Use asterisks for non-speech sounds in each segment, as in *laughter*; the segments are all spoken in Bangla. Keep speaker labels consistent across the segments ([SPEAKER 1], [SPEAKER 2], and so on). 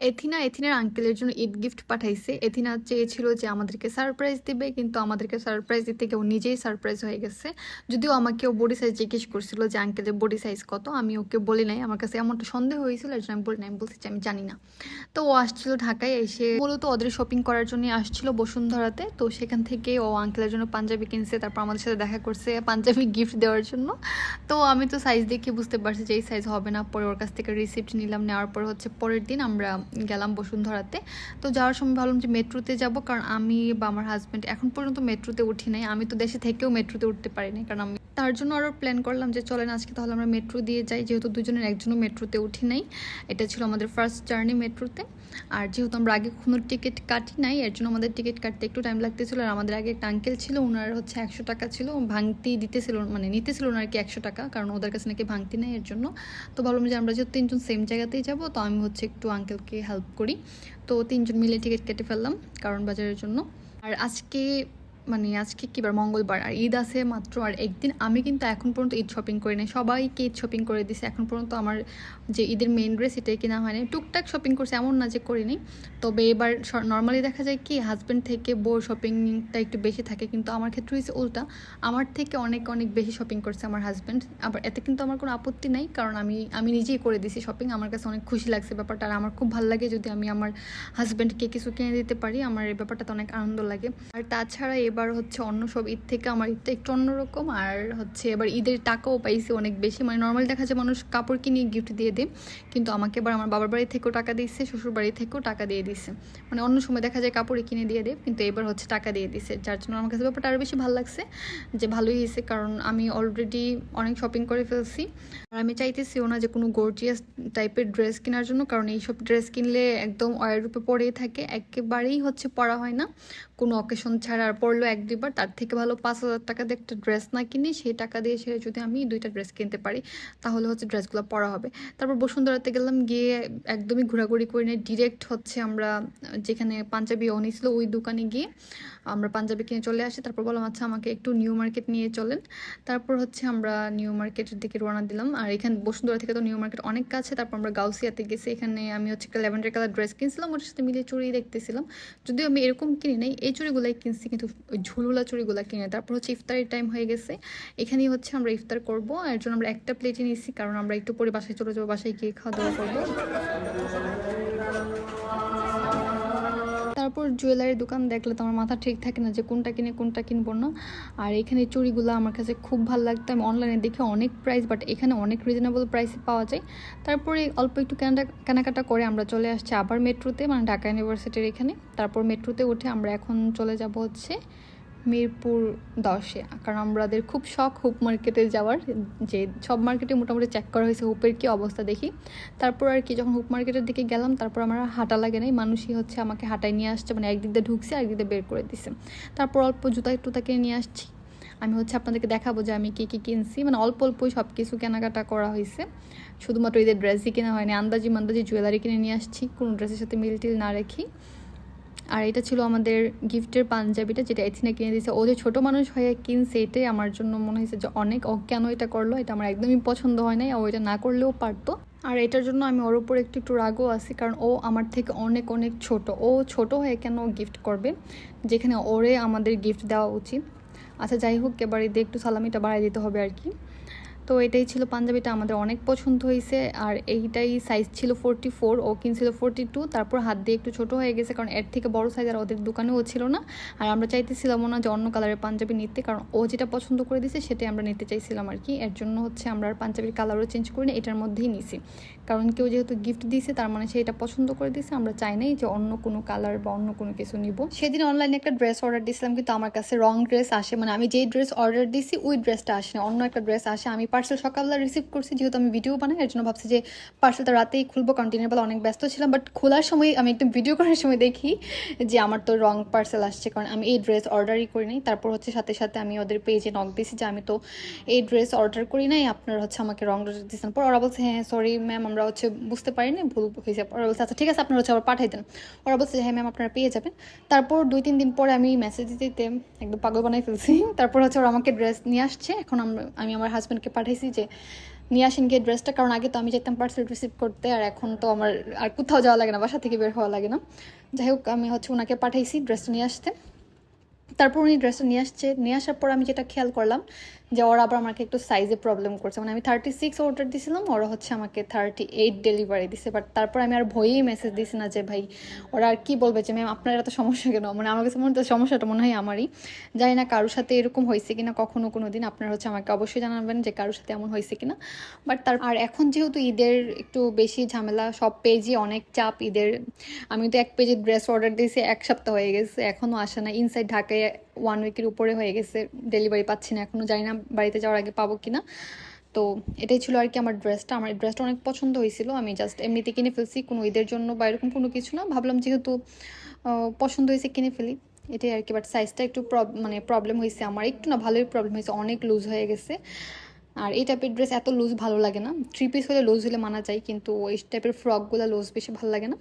[SPEAKER 1] এথিনা, এথিনার আঙ্কেলের জন্য ঈদ গিফট পাঠাইছে। এথিনা চেয়েছিল যে আমাদেরকে সারপ্রাইজ দিবে, কিন্তু আমাদেরকে সারপ্রাইজ দিতে কেউ নিজেই সারপ্রাইজ হয়ে গেছে। যদিও আমাকে ও বডি সাইজ জিজ্ঞেস করছিল যে আঙ্কেলের বডি সাইজ কত? আমি ওকে বলি নাই। আমার কাছে এমনটা সন্দেহ হয়েছিল, এর জন্য আমি বলি নাই। আমি বলছি যে, আমি জানি না। তো ও আসছিল ঢাকায়, এসে মূলত ওদের শপিং করার জন্য আসছিল বসুন্ধরাতে। তো সেখান থেকে ও আঙ্কেলের জন্য পাঞ্জাবি কিনছে, তারপর আমাদের সাথে দেখা করছে পাঞ্জাবি গিফট দেওয়ার জন্য। তো আমি তো সাইজ দেখে বুঝতে পারছি যে, এই সাইজ হবে না। পরে ওর কাছ থেকে রিসিপ্ট নিলাম। নেওয়ার পর হচ্ছে পরের দিন আমরা গেলাম বসুন্ধরাতে। তো যাওয়ার সময় ভাবলাম যে মেট্রোতে যাব, কারণ আমি বা আমার হাজব্যান্ড এখন পর্যন্ত মেট্রোতে উঠি নাই। আমি তো দেশে থেকেও মেট্রোতে উঠতে পারিনি, কারণ আমি তার জন্য আরও প্ল্যান করলাম যে চলেন আজকে তাহলে আমরা মেট্রো দিয়ে যাই। যেহেতু দুজনের একজনও মেট্রোতে উঠি নাই, এটা ছিল আমাদের ফার্স্ট জার্নি মেট্রোতে। আর যেহেতু আমরা আগে কোনো টিকিট কাটি নাই, এর জন্য আমাদের টিকিট কাটতে একটু টাইম লাগতেছিল। আর আমাদের আগে একটা আঙ্কেল ছিল ওনার হচ্ছে একশো টাকা ছিল ভাঙতি দিতেছিল মানে নিতেছিল ওনার কি একশো টাকা, কারণ ওদের কাছে নাকি ভাঙতি নেই এর জন্য। তো ভাবলাম যে আমরা যেহেতু তিনজন সেম জায়গাতেই যাব, তো আমি হচ্ছে একটু আঙ্কেলকে হেল্প করি। তো তিনজন মিলে টিকিট কেটে ফেললাম কারণ বাজারের জন্য। আর আজকে মানে আজকে কিবার মঙ্গলবার। আর ঈদ আছে মাত্র, আর একদিন আমি কিন্তু এখন পর্যন্ত ঈদ শপিং করি নাই। সবাইকে ঈদ শপিং করে দিছে। এখন পর্যন্ত আমার যে ঈদের মেইন ড্রেস এটাই কিনা হয়নি টুকটাক শপিং করছে, এমন না যে করিনি। তবে এবার নর্মালি দেখা যায় কি হাজব্যান্ড থেকে বউ শপিংটা একটু বেশি থাকে। কিন্তু আমার ক্ষেত্রে হয়েছে উল্টা। আমার থেকে অনেক অনেক বেশি শপিং করছে আমার হাজব্যান্ড আবার এতে কিন্তু আমার কোনো আপত্তি নাই। কারণ আমি আমি নিজেই করে দিছি শপিং আমার কাছে অনেক খুশি লাগছে ব্যাপারটা। আর আমার খুব ভালো লাগে যদি আমি আমার হাজব্যান্ডকে কিছু কিনে দিতে পারি। আমার এই ব্যাপারটাতে অনেক আনন্দ লাগে। আর তাছাড়া এবার হচ্ছে অন্য সব ঈদ থেকে আমার ঈদটা একটু অন্যরকম। আর হচ্ছে এবার ঈদের টাকাও পাইছি অনেক বেশি। মানে নর্মালি দেখা যায় মানুষ কাপড় কিনে গিফট দিয়ে দেয়, কিন্তু আমাকে এবার আমার বাবার বাড়ি থেকেও টাকা দিচ্ছে শ্বশুর বাড়ি থেকেও টাকা দিয়ে দিচ্ছে মানে অন্য সময় দেখা যায় কাপড় কিনে দিয়ে দেয়, কিন্তু এবার হচ্ছে টাকা দিয়ে দিছে যার জন্য আমার কাছে ব্যাপারটা আরও বেশি ভালো লাগছে যে ভালোই হয়েছে, কারণ আমি অলরেডি অনেক শপিং করে ফেলছি। আর আমি চাইতেছিও না যে কোনো গর্জিয়াস টাইপের ড্রেস কেনার জন্য, কারণ এইসব ড্রেস কিনলে একদম অয়ের রূপে পরেই থাকে। একেবারেই হচ্ছে পরা হয় না। কোনো অকেশন ছাড়া আর পরলো এক দুইবার, তার থেকে ভালো পাঁচ হাজার টাকা দিয়ে একটা ড্রেস না কিনি সেই টাকা দিয়ে সে যদি আমি দুইটা ড্রেস কিনতে পারি, তাহলে হচ্ছে ড্রেসগুলো পরা হবে। তারপর বসুন্ধরাতে গেলাম, গিয়ে একদমই ঘোরাঘুরি করে নিয়ে ডিরেক্ট হচ্ছে আমরা যেখানে পাঞ্জাবি অনি ছিল ওই দোকানে গিয়ে আমরা পাঞ্জাবি কিনে চলে আসি। তারপর বললাম আচ্ছা আমাকে একটু নিউ মার্কেট নিয়ে চলেন। তারপর হচ্ছে আমরা নিউ মার্কেটের দিকে রওনা দিলাম। আর এখানে বসুন্ধরা থেকে তো নিউ মার্কেট অনেক কাছে, তারপর আমরা গাউসিয়াতে গেছি। এখানে আমি হচ্ছে একটা ল্যাভেন্ডার কালার ড্রেস কিনছিলাম, ওটার সাথে মিলিয়ে চুড়ি দেখতেছিলাম। যদিও আমি এরকম কিনি নাই এই চুড়িগুলাই কিনছি কিন্তু ঝুলুলা চুড়িগুলো কিনে। তারপর হচ্ছে ইফতারের টাইম হয়ে গেছে। এখানেই হচ্ছে আমরা ইফতার করব। এর জন্য আমরা একটা প্লেটে নিয়েছি, কারণ আমরা একটু পরে বাসায় চলে যাব, বাসায় গিয়ে খাওয়া দাওয়া করব। তারপর জুয়েলারি দোকান দেখলে তো আমার মাথা ঠিক থাকে না যে কোনটা কিনে, কোনটা কিনবো না। আর এখানে চুড়িগুলো আমার কাছে খুব ভালো লাগতো। আমি অনলাইনে দেখে অনেক প্রাইস বাট এখানে অনেক রিজনেবল প্রাইসে পাওয়া যায়। তারপরে অল্প একটু কেনাটা কেনাকাটা করে আমরা চলে আসছি আবার মেট্রোতে মানে ঢাকা ইউনিভার্সিটির এখানে। তারপর মেট্রোতে উঠে আমরা এখন চলে যাব হচ্ছে মিরপুর দশে, কারণ আমাদের খুব শখ হুপ মার্কেটে যাওয়ার, যে সব মার্কেটে মোটামুটি চেক করা হয়েছে হুপের কী অবস্থা দেখি। তারপর আর কি যখন হুপ মার্কেটের দিকে গেলাম, তারপর আমার হাঁটা লাগে নাই, মানুষই হচ্ছে আমাকে হাঁটায় নিয়ে আসছে মানে একদিক দিয়ে ঢুকছে একদিক দিয়ে বের করে দিছে। তারপর অল্প জুতা টুতা কিনে নিয়ে আসছি। আমি হচ্ছে আপনাদেরকে দেখাবো যে আমি কী কী কিনছি মানে অল্প অল্পই সব কিছু কেনাকাটা করা হয়েছে। শুধুমাত্র ঈদের ড্রেসই কেনা হয়নি, আন্দাজি মান্দাজি জুয়েলারি কিনে নিয়ে আসছি, কোনো ড্রেসের সাথে মিল টিল না রেখি আর এটা ছিল আমাদের গিফটের পাঞ্জাবিটা, যেটা এথিনে কিনে দিয়েছে। ও যে ছোটো মানুষ হয়ে কিনছে এটাই আমার জন্য মনে হয়েছে যে অনেক ও কেন এটা করল, এটা আমার একদমই পছন্দ হয় নাই, ও এটা না করলেও পারতো। আর এটার জন্য আমি ওর উপর একটু একটু রাগও আছি, কারণ ও আমার থেকে অনেক অনেক ছোট। ও ছোট হয়ে কেন গিফট করবে? যেখানে ওরে আমাদের গিফট দেওয়া উচিত। আচ্ছা যাই হোক, এবার ঈদে একটু সালামিটা বাড়াই দিতে হবে আর কি। তো এটাই ছিল পাঞ্জাবিটা আমাদের অনেক পছন্দ হয়েছে। আর এইটাই সাইজ ছিল ফোরটি ফোর ও কিনছিল ফোরটি টু তারপর হাত দিয়ে একটু ছোট হয়ে গেছে, কারণ এর থেকে বড় সাইজ আর ওদের দোকানেও ছিল না। আর আমরা চাইতেছিলাম না যে অন্য কালারের পাঞ্জাবি নিতে, কারণ ও যেটা পছন্দ করে দিয়েছে সেটাই আমরা নিতে চাইছিলাম আর কি। এর জন্য হচ্ছে আমরা আর পাঞ্জাবির কালারও চেঞ্জ করি না এটার মধ্যেই নিছি। কারণ কেউ যেহেতু গিফট দিয়েছে তার মানে সে এটা পছন্দ করে দিয়েছে আমরা চাই নাই যে অন্য কোনো কালার বা অন্য কোনো কিছু নিব। সেদিন অনলাইনে একটা ড্রেস অর্ডার দিয়েছিলাম কিন্তু আমার কাছে রং ড্রেস আসে। মানে আমি যেই ড্রেস অর্ডার দিয়েছি ওই ড্রেসটা আসে অন্য একটা ড্রেস আসে, আমি পার্সেল সকালবেলা রিসিভ করছি, যেহেতু আমি ভিডিও বানাই, এর জন্য ভাবছি যে পার্সেলটা রাতেই খুলবো কন্টিনিউ বেলা অনেক ব্যস্ত ছিলাম বাট খোলার সময় আমি একটু ভিডিও *laughs* করার সময় দেখি যে আমার তো রং পার্সেল আসছে, কারণ আমি এই ড্রেস অর্ডারই করি নাই। তারপর হচ্ছে সাথে সাথে আমি ওদের পেজে নক দিয়েছি যে আমি তো এই ড্রেস অর্ডার করি নাই, আপনার হচ্ছে আমাকে রং দিয়েছেন। পর ওরা বলছে হ্যাঁ সরি ম্যাম আমরা হচ্ছে বুঝতে পারিনি, ভুল হয়েছে। ওরা বলছে আচ্ছা ঠিক আছে, আপনারা হচ্ছে আবার পাঠাই দেন। ওরা বলছে হ্যাঁ ম্যাম আপনারা পেয়ে যাবেন। তারপর দুই, তিন দিন পরে আমি মেসেজ দিতে একদম পাগল বানাই ফেলছি। *laughs* তারপর হচ্ছে ওরা আমাকে ড্রেস নিয়ে আসছে। এখন আমি আমার হাজব্যান্ডকে পাঠাইছি যে, নিয়ে আসেন গিয়ে ড্রেসটা, কারণ আগে তো আমি যেতাম পার্সেল রিসিভ করতে, আর এখন তো আমার আর কোথাও যাওয়া লাগে না, বাসা থেকে বের হওয়া লাগে না। যাই হোক, আমি হচ্ছে ওনাকে পাঠাইছি ড্রেসটা নিয়ে আসতে। তারপর উনি ড্রেসটা নিয়ে আসছে, নিয়ে আসার পর আমি যেটা খেয়াল করলাম যে ওরা আবার আমাকে একটু সাইজে প্রবলেম করছে। মানে আমি থার্টি সিক্স অর্ডার দিয়েছিলাম ওরা হচ্ছে আমাকে থার্টি এইট ডেলিভারি দিছে। বাট তারপর আমি আর ভয়েই মেসেজ দিছি না যে, ভাই, ওরা আর কি বলবে যে ম্যাম আপনার এত সমস্যা কেন? মানে আমার কাছে মনে হচ্ছে সমস্যাটা মনে হয় আমারই। জানি না কারোর সাথে এরকম হয়েছে কিনা, কখনো কোনো দিন আপনারা হচ্ছে আমাকে অবশ্যই জানাবেন যে, কারোর সাথে এমন হয়েছে কিনা। বাট তার, আর এখন যেহেতু ঈদের একটু বেশি ঝামেলা, সব পেজই অনেক চাপ ঈদের। আমি তো এক পেজে ড্রেস অর্ডার দিয়েছি, এক সপ্তাহ হয়ে গেছে এখনও আসে না। ইনসাইড ঢাকায় ওয়ান উইকের উপরে হয়ে গেছে ডেলিভারি পাচ্ছি না এখনও জানি না বাড়িতে যাওয়ার আগে পাবো কিনা। তো এটাই ছিল আর কি আমার ড্রেসটা আমার ড্রেসটা অনেক পছন্দ হয়েছিল, আমি জাস্ট এমনিতে কিনে ফেলছি, কোনো ঈদের জন্য বা এরকম কোনো কিছু না, ভাবলাম যেহেতু পছন্দ হয়েছে কিনে ফেলি। এটাই আর কি বাট সাইজটা একটু মানে প্রবলেম হয়েছে আমার, একটু না ভালোই প্রবলেম হয়েছে, অনেক লুজ হয়ে গেছে। আর এই টাইপের ড্রেস এত লুজ ভালো লাগে না। থ্রি পিস হলে লুজ হলে মানা যায়, কিন্তু এই টাইপের ফ্রকগুলো লুজ বেশি ভালো লাগে না।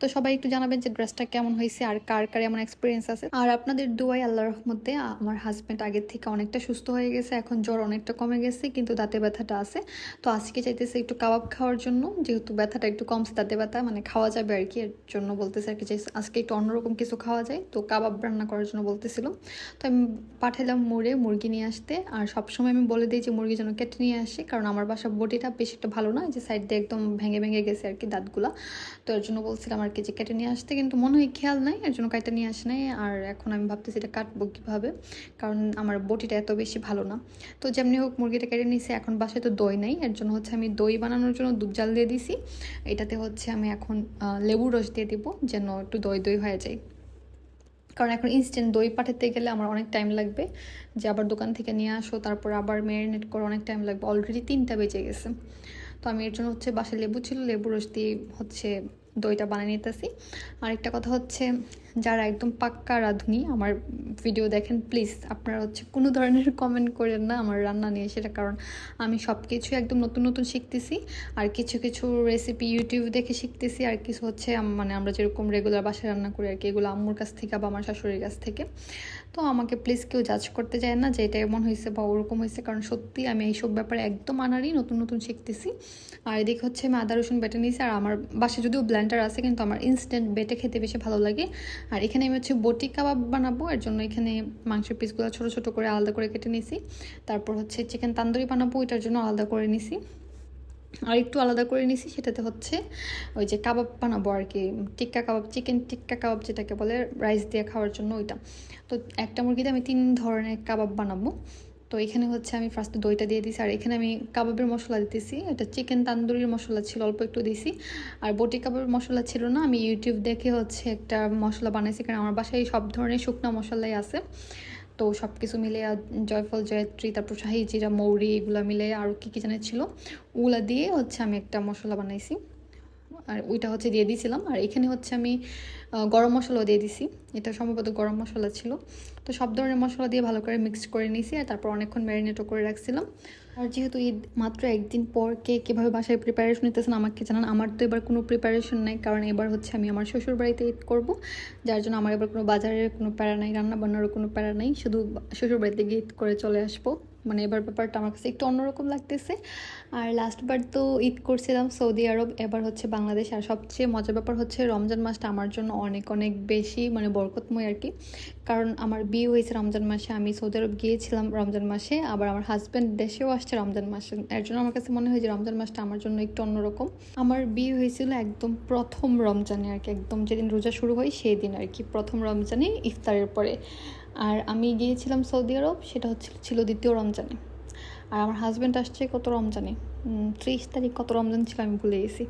[SPEAKER 1] তো সবাই একটু জানাবেন যে ড্রেসটা কেমন হয়েছে আর কার কার এমন এক্সপিরিয়েন্স আছে। আর আপনাদের দুয়াই আল্লাহর রহমতে আমার হাজব্যান্ড আগের থেকে অনেকটা সুস্থ হয়ে গেছে, এখন জ্বর অনেকটা কমে গেছে, কিন্তু দাঁতে ব্যথাটা আছে। তো আজকে চাইতেছে একটু কাবাব খাওয়ার জন্য, যেহেতু ব্যথাটা একটু কমছে দাঁতে ব্যথা মানে খাওয়া যাবে আর কি, এর জন্য বলতেছে আর কি যে আজকে একটু অন্যরকম কিছু খাওয়া যায়। তো কাবাব রান্না করার জন্য বলতেছিল। তো আমি পাঠালাম মোড়ে মুরগি নিয়ে আসতে, আর সবসময় আমি বলে দিই যে মুরগি যেন কেটে নিয়ে আসি, কারণ আমার বাসা বটিটা বেশি একটা ভালো না যে সাইড দিয়ে একদম ভেঙে ভেঙে গেছে আর কি দাঁতগুলা। তো এর জন্য বলছিলাম আর কি যে কেটে নিয়ে আসতে, কিন্তু মনে হয় খেয়াল নাই, এর জন্য কাটে নিয়ে আসে নাই, আর এখন আমি ভাবতেছি এটা কাটবো কীভাবে, কারণ আমার বটিটা এত বেশি ভালো না। তো যেমনি হোক মুরগিটা কেটে নিয়েছি এখন বাসায় তো দই নাই, এর জন্য হচ্ছে আমি দই বানানোর জন্য দুধ জাল দিয়ে দিছি, এটাতে হচ্ছে আমি এখন লেবুর রস দিয়ে দিব, যেন একটু দই দই হয়ে যায়। কারণ এখন ইনস্ট্যান্ট দই পাঠাতে গেলে আমার অনেক টাইম লাগবে। যে আবার দোকান থেকে নিয়ে আসো, তারপর আবার ম্যারিনেট করে অনেক টাইম লাগবে। অলরেডি তিনটা বেজে গেছে। তো আমি এর জন্য হচ্ছে বাসায় লেবু ছিল, লেবু রস দিয়ে হচ্ছে দইটা বানিয়ে নিতেছি। আর একটা কথা হচ্ছে, যারা একদম পাক্কা রাঁধুনি, আমার ভিডিও দেখেন প্লিজ আপনারা হচ্ছে কোনো ধরনের কমেন্ট করেন না আমার রান্না নিয়ে, সেটা কারণ আমি সব কিছু একদম নতুন নতুন শিখতেছি, আর কিছু কিছু রেসিপি ইউটিউব দেখে শিখতেছি, আর কিছু হচ্ছে মানে আমরা যেরকম রেগুলার বাসায় রান্না করি আর কি, এগুলো আম্মুর কাছ থেকে বা আমার শাশুড়ির কাছ থেকে। তো আমাকে প্লিজ কেউ জাজ করতে যায় না যে এটা এমন হয়েছে বা ওরকম হয়েছে, কারণ সত্যি আমি এইসব ব্যাপারে একদম আনারই নতুন নতুন শিখতেছি। আর এদিকে হচ্ছে আমি আদা, রসুন বেটে নিয়েছি, আর আমার বাসায় যদিও ব্ল্যান্ডার আছে, কিন্তু আমার ইনস্ট্যান্ট বেটে খেতে বেশি ভালো লাগে। আর এখানে আমি হচ্ছে বটি কাবাব বানাবো, এর জন্য এখানে মাংসের পিসগুলো ছোটো ছোটো করে আলাদা করে কেটে নিয়েছি। তারপর হচ্ছে চিকেন তান্দুরি বানাবো, এটার জন্য আলাদা করে নিছি আর একটু আলাদা করে নিছি, সেটাতে হচ্ছে ওই যে কাবাব বানাবো আর কি tikka kebab, chicken tikka kebab যেটাকে বলে রাইস দিয়ে খাওয়ার জন্য ওইটা। তো একটা মুরগিতে আমি তিন ধরনের কাবাব বানাবো। তো এখানে হচ্ছে আমি ফার্স্টে দইটা দিয়ে দিছি, আর এখানে আমি কাবাবের মশলা দিতেছি। এটা চিকেন তান্দুরির মশলা ছিল, অল্প একটু দিছি। আর বটি কাবাবের মশলা ছিল না, আমি ইউটিউব দেখে হচ্ছে একটা মশলা বানাইছি, কারণ আমার বাসায় সব ধরনের শুকনো মশলাই আছে। তো সব কিছু মিলে জয়ফল, জয়ত্রী, তারপর শাহি জিরা, মৌরি, এগুলো মিলে আরও কী কী জানে ছিল? ওগুলা দিয়ে হচ্ছে আমি একটা মশলা বানাইছি। আর ওইটা হচ্ছে দিয়ে দিয়েছিলাম আর এখানে হচ্ছে আমি গরম মশলাও দিয়ে দিছি। এটা সম্ভবত গরম মশলা ছিল। তো সব ধরনের মশলা দিয়ে ভালো করে মিক্সড করে নিয়েছি আর তারপর অনেকক্ষণ ম্যারিনেটও করে রাখছিলাম। আর যেহেতু ঈদ মাত্র একদিন পর কে কীভাবে বাসায় প্রিপারেশন নিতেছেন আমাকে জানান। আমার তো এবার কোনো প্রিপারেশন নাই, কারণ এবার হচ্ছে আমি আমার শ্বশুর বাড়িতে ঈদ করব। যার জন্য আমার এবার কোনো বাজারের কোনো প্যারা নাই রান্না বান্নারও কোনো প্যারা নাই। শুধু শ্বশুর বাড়িতে গিয়ে ঈদ করে চলে আসব। মানে এবার ব্যাপারটা আমার কাছে একটু অন্যরকম লাগতেছে। আর লাস্টবার তো ঈদ করছিলাম সৌদি আরব, এবার হচ্ছে বাংলাদেশ। আর সবচেয়ে মজার ব্যাপার হচ্ছে রমজান মাসটা আমার জন্য অনেক অনেক বেশি মানে বরকতময় আর কি। কারণ আমার বিয়ে হয়েছে রমজান মাসে, আমি সৌদি আরব গিয়েছিলাম রমজান মাসে, আবার আমার হাজব্যান্ড দেশেও আসছে রমজান মাসে। এর জন্য আমার কাছে মনে হয় যে রমজান মাসটা আমার জন্য একটু অন্যরকম। আমার বিয়ে হয়েছিল একদম প্রথম রমজানে আর কি, একদম যেদিন রোজা শুরু হয় সেই দিন আর কি, প্রথম রমজানে ইফতারের পরে। আর আমি গিয়েছিলাম সৌদি আরব, সেটা হচ্ছে ছিল দ্বিতীয় রমজানে। আর আমার হাজব্যান্ড আসছে কত রমজানে? ত্রিশ তারিখ কত রমজান ছিল আমি ভুলে গেছি।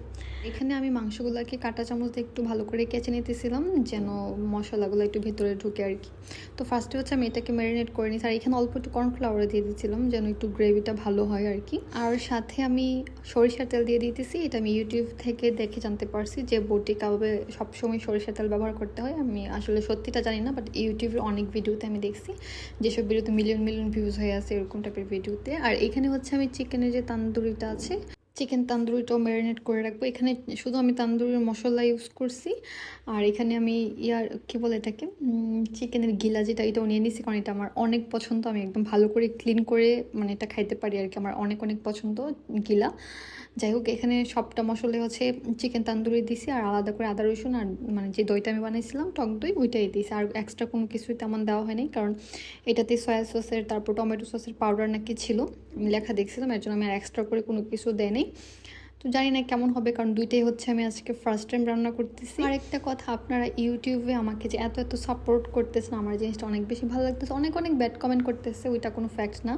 [SPEAKER 1] এখানে আমি মাংসগুলোকে কাঁটা চামচ দিয়ে একটু ভালো করে কেচে নিতেছিলাম, যেন মশলাগুলো একটু ভেতরে ঢুকে আর কি। তো ফার্স্টে হচ্ছে আমি এটাকে ম্যারিনেট করে নিয়েছি, আর এখানে অল্প একটু কর্নফ্লাওয়ার দিয়ে দিয়েছিলাম, যেন একটু গ্রেভিটা ভালো হয় আর কি। আর সাথে আমি সরিষার তেল দিয়ে দিতেছি, এটা আমি ইউটিউব থেকে দেখে জানতে পারছি যে বটি কাবাবে সবসময় সরিষার তেল ব্যবহার করতে হয়। আমি আসলে সত্যিটা জানি না বাট ইউটিউবের অনেক ভিডিওতে আমি দেখছি, যেসব ভিডিওতে মিলিয়ন মিলিয়ন ভিউজ হয়ে আছে এরকম টাইপের ভিডিওতে আর এখানে হচ্ছে আমি চিকেনের যে তান্দুরিটা আছে। চিকেন তান্দুরিটাও ম্যারিনেট করে রাখব। এখানে শুধু আমি তান্দুরির মশলা ইউজ করছি। আর এখানে আমি ইয়ার, কি বলে এটাকে? চিকেনের গিলা যেটা, এটাও নিয়ে নিছি। কারণ এটা আমার অনেক পছন্দ। আমি একদম ভালো করে ক্লিন করে মানে এটা খাইতে পারি আর কি। আমার অনেক অনেক পছন্দ গিলা। যাই হোক, এখানে সবটা মশলে হচ্ছে চিকেন তান্দুরি দিছি আর আলাদা করে আদা রসুন আর মানে যে দইটা আমি বানাইছিলাম, টক দই, ওইটাই দিয়েছি আর এক্সট্রা কোনো কিছুই তেমন দেওয়া হয়নি, কারণ এটাতে সয়া সসের তারপর টমেটো সসের পাউডার নাকি ছিল, আমি লেখা দেখছিলাম, এর জন্য আমি আর এক্সট্রা করে কোনো কিছু দেয়নি। তো জানি না কেমন হবে, কারণ দুইটাই হচ্ছে আমি আজকে ফার্স্ট টাইম রান্না করতেছি। আর একটা কথা, আপনারা ইউটিউবে আমাকে যে এত এত সাপোর্ট করতেছেন, আমার জিনিসটা অনেক বেশি ভালো লাগতেছে। অনেক অনেক ব্যাড কমেন্ট করতেছে, ওইটা কোনো ফ্যাক্ট না।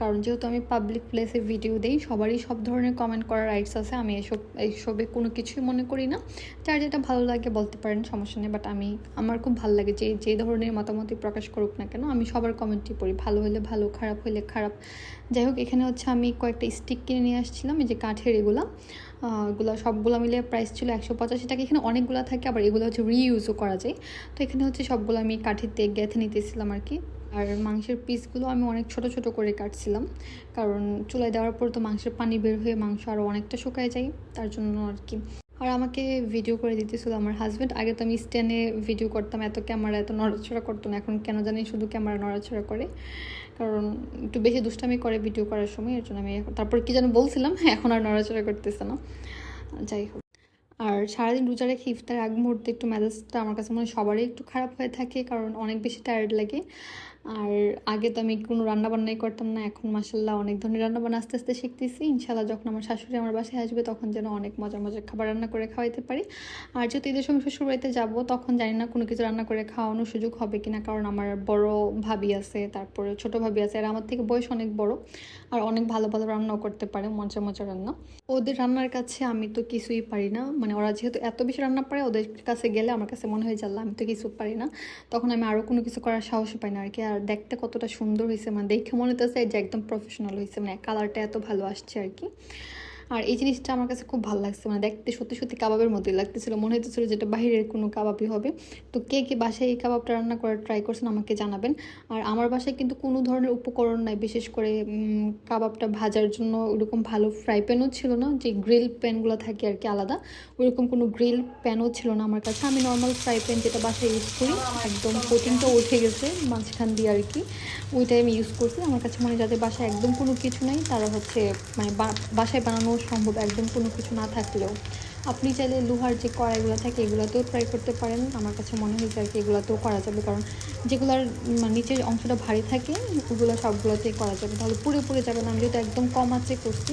[SPEAKER 1] কারণ যেহেতু আমি পাবলিক প্লেসে ভিডিও দিই, সবারই সব ধরনের কমেন্ট করার রাইটস আছে, আমি এসব, এইসবে কোনো কিছুই মনে করি না। যার যেটা ভালো লাগে বলতে পারেন, সমস্যা নেই বাট আমি, আমার খুব ভালো লাগে যে যে ধরনের মতামতই প্রকাশ করুক না কেন, আমি সবার কমেন্টই পড়ি। ভালো হলে ভালো, খারাপ হলে খারাপ। যাই হোক, এখানে হচ্ছে আমি কয়েকটা স্টিক কিনে নিয়ে আসছিলাম, এই যে কাঠের এগুলা। এগুলো সবগুলো মিলে প্রাইস ছিল একশো পঁচাশি টাকা। এখানে অনেকগুলো থাকে, আবার এগুলো হচ্ছে রিইউজও করা যায়। তো এখানে হচ্ছে সবগুলো আমি কাঠিতে গেঁথে নিতেছিলাম আর কি। আর মাংসের পিসগুলো আমি অনেক ছোট ছোট করে কাটছিলাম। কারণ চুলায় দেওয়ার পর তো মাংসের পানি বের হয়ে মাংস আরও অনেকটা শুকায় যায়, তার জন্য আর কি। আর আমাকে ভিডিও করে দিতেছিল আমার হাজব্যান্ড আগে তো আমি স্ট্যান্ডে ভিডিও করতাম, এত ক্যামেরা এত নড়াচড়া করতো না। এখন কেন জানি শুধু ক্যামেরা নড়াচড়া করে। কারণ একটু বেশি দুষ্টামি করে ভিডিও করার সময়, এর জন্য আমি তারপর কি যেন বলছিলাম, *laughs* এখন আর নড়াচড়া করতেছে না। যাই হোক। আর সারাদিন রোজা রেখে ইফতার আগ মুহূর্তে একটু মেজাজটা আমার কাছে মনে হয় সবারই একটু খারাপ হয়ে থাকে, কারণ অনেক বেশি টায়ার্ড লাগে। আর আগে তো আমি কোনো রান্নাবান্নাই করতাম না, এখন মাসাল্লাহ অনেক ধরনের রান্নাবান্না আস্তে আস্তে শিখতেছি। ইনশাল্লাহ যখন আমার শাশুড়ি আমার বাসায় আসবে তখন যেন অনেক মজার মজার খাবার রান্না করে খাওয়াইতে পারি। আর যেহেতু ঈদের সময় শ্বশুর বাড়িতে যাব, তখন জানি না কোনো কিছু রান্না করে খাওয়ানোর সুযোগ হবে কিনা, কারণ আমার বড় ভাবি আছে, তারপরে ছোট ভাবি আছে, আর আমার থেকে বয়স অনেক বড়, আর অনেক ভালো ভালো রান্নাও করতে পারে মজা মজা রান্না। ওদের রান্নার কাছে আমি তো কিছুই পারি না মানে ওরা যেহেতু এত বেশি রান্না পারে, ওদের কাছে গেলে আমার কাছে মনে হয় জানলাম আমি তো কিছু পারি না। তখন আমি আরও কোনো কিছু করার সাহস পাই না আর কি আর দেখতে কতটা সুন্দর হয়েছে মানে দেখে মনে হতেছে যে একদম প্রফেশনাল হয়েছে মানে কালারটা এত ভালো আসছে আর কি। আর এই জিনিসটা আমার কাছে খুব ভালো লাগছে। মানে দেখতে সত্যি সত্যি কাবাবের মতোই লাগতেছিল। মনে হতেছিল যেটা বাইরের কোনো কাবাবই হবে। তো কে কে বাসায় এই কাবাবটা রান্না করার ট্রাই করছেন আমাকে জানাবেন। আর আমার বাসায় কিন্তু কোনো ধরনের উপকরণ নাই। বিশেষ করে কাবাবটা ভাজার জন্য ওরকম ভালো ফ্রাই প্যানও ছিল না। যে গ্রিল প্যানগুলো থাকে আর কি আলাদা। ওরকম কোনো গ্রিল প্যানও ছিল না আমার কাছে। আমি নর্মাল ফ্রাই প্যান যেটা বাসায় ইউজ করি, একদম কোটিংটা উঠে গেছে মাঝখান দিয়ে আর কি। ওইটাই আমি ইউজ করছি। আমার কাছে মনে যাদের বাসায় একদম কোনো কিছু নাই, তারা হচ্ছে মানে বাসায় বানানো সম্ভব একদম কোনো কিছু না থাকলেও। আপনি চাইলে লোহার যে কড়াইগুলো থাকে এগুলোতেও ট্রাই করতে পারেন। আমার কাছে মনে হয়েছে আর কি এগুলোতেও করা যাবে। কারণ যেগুলোর নিচের অংশটা ভারী থাকে, ওগুলো সবগুলোতেই করা যাবে। তাহলে পুড়ে যাবে না। আমি যেহেতু একদম কম আছে করছি,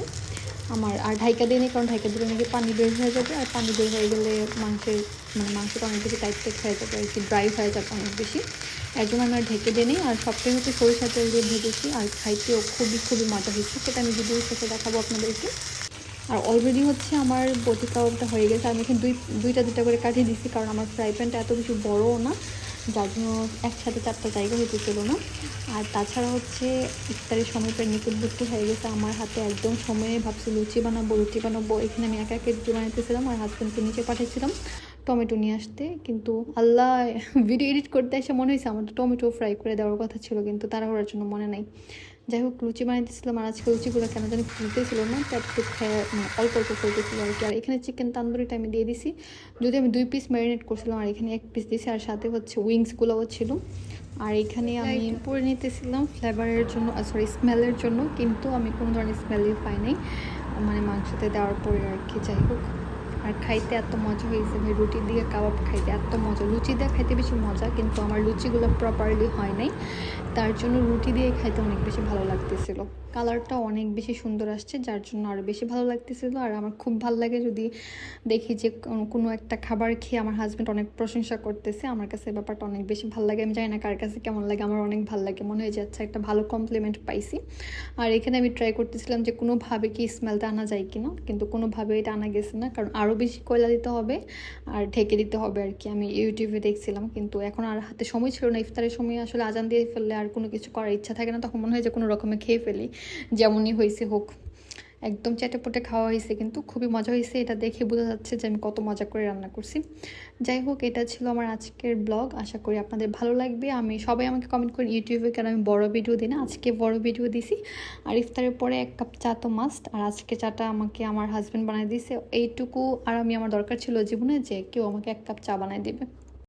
[SPEAKER 1] আমার আর ঢাইকা দিয়ে নিই, কারণ ঢাইকা দিলে নাকি পানি বের হয়ে যাবে। আর পানি বের হয়ে গেলে মাংসের মানে মাংসটা অনেক বেশি টাইট টাইট হয়ে যাবে আর কি ড্রাই হয়ে যাবে অনেক বেশি। এর জন্য আমি আর ঢেকে দিয়ে নিই। আর সবটাই হচ্ছে সরিষা তেল দিয়ে ভেজেছি। আর খাইতেও খুবই খুবই মজা হয়েছে। সেটা আমি ভিডিওর সাথে দেখাবো আপনাদেরকে। আর অলরেডি হচ্ছে আমার বটি কাবাবটা হয়ে গেছে। আমি এখানে দুই দুইটা দুটা করে কাটিয়ে দিচ্ছি কারণ আমার ফ্রাই প্যানটা এত বেশি বড়ও না, যার জন্য একসাথে চারটা জায়গা হইতে ছিল না। আর তাছাড়া হচ্ছে ইফতারের সময় প্রায় নিকটবর্তী হয়ে গেছে। আমার হাতে একদম সময়ে ভাবছি লুচি বানাবো, রুটি বানাবো। এখানে আমি একা একে রুটি বানাইতেছিলাম আর হাজব্যান্ডকে নিচে পাঠিয়েছিলাম টমেটো নিয়ে আসতে। কিন্তু আল্লাহ ভিডিও এডিট করতে এসে মনে হয়েছে আমার তো টমেটো ফ্রাই করে দেওয়ার কথা ছিল, কিন্তু তারা তাড়াহুড়ার জন্য মনে নাই। যাই হোক লুচি বানাইতেছিলাম আর আজকে লুচিগুলো কেন জানি ফুলতেছিল না তার একটু মানে অল্প অল্প ফুলতেছিল আর কি। আর এখানে চিকেন তান্দুরিটা আমি দিয়ে দিছি। যদি আমি দুই পিস ম্যারিনেট করছিলাম আর এখানে এক পিস দিয়েছি আর সাথে হচ্ছে উইংসগুলোও ছিল। আর এখানে আমি পরে নিতেছিলাম। ফ্লেভারের জন্য সরি স্মেলের জন্য কিন্তু আমি কোনো ধরনের স্মেলই পাই নাই। মানে মাংসতে দেওয়ার পরে আর কি যাই হোক আর খাইতে এত মজা হয়েছে ভাই রুটি দিয়ে কাবাব খাইতে এত মজা। লুচি দিয়ে খাইতে বেশি মজা কিন্তু আমার লুচিগুলো প্রপারলি হয় নাই। তার জন্য রুটি দিয়ে খাইতে অনেক বেশি ভালো লাগতেছিল। কালারটা অনেক বেশি সুন্দর আসছে, যার জন্য আরও বেশি ভালো লাগতেছিল। আর আমার খুব ভালো লাগে যদি দেখি যে কোনো একটা খাবার খেয়ে আমার হাজব্যান্ড অনেক প্রশংসা করতেছে, আমার কাছে ব্যাপারটা অনেক বেশি ভালো লাগে। আমি জানি না কার কাছে কেমন লাগে, আমার অনেক ভালো লাগে। মনে হয়ে যাচ্ছে একটা ভালো কমপ্লিমেন্ট পাইছি। আর এখানে আমি ট্রাই করতেছিলাম যে কোনোভাবে কি স্মেলটা আনা যায় কি না কিন্তু কোনোভাবে এটা আনা গেছে না। কারণ আরও বেশি কয়লা দিতে হবে আর ঢেকে দিতে হবে আর কি। আমি ইউটিউবে দেখছিলাম, কিন্তু এখন আর হাতে সময় ছিল না। ইফতারের সময় আসলে আজান দিয়ে ফেললে আর কোনো কিছু করার ইচ্ছা থাকে না, তখন মনে হয় যে কোনো রকমে খেয়ে ফেলি। যেমনই হয়েছে হোক। একদম চেটেপটে খাওয়া হয়েছে, কিন্তু খুবই মজা হয়েছে। এটা দেখে বোঝা যাচ্ছে যে আমি কত মজা করে রান্না করছি। যাই হোক, এটা ছিল আমার আজকের ব্লগ। আশা করি আপনাদের ভালো লাগবে। আমি, সবাই আমাকে কমেন্ট করি ইউটিউবে কেন আমি বড় ভিডিও দিই না? আজকে বড় ভিডিও দিছি। আর ইফতারের পরে এক কাপ চা তো মাস্ট আর আজকে চাটা আমাকে আমার হাজব্যান্ড বানিয়ে দিয়েছে। এইটুকু আর আমি, আমার দরকার ছিল জীবনে যে কেউ আমাকে এক কাপ চা বানিয়ে দেবে।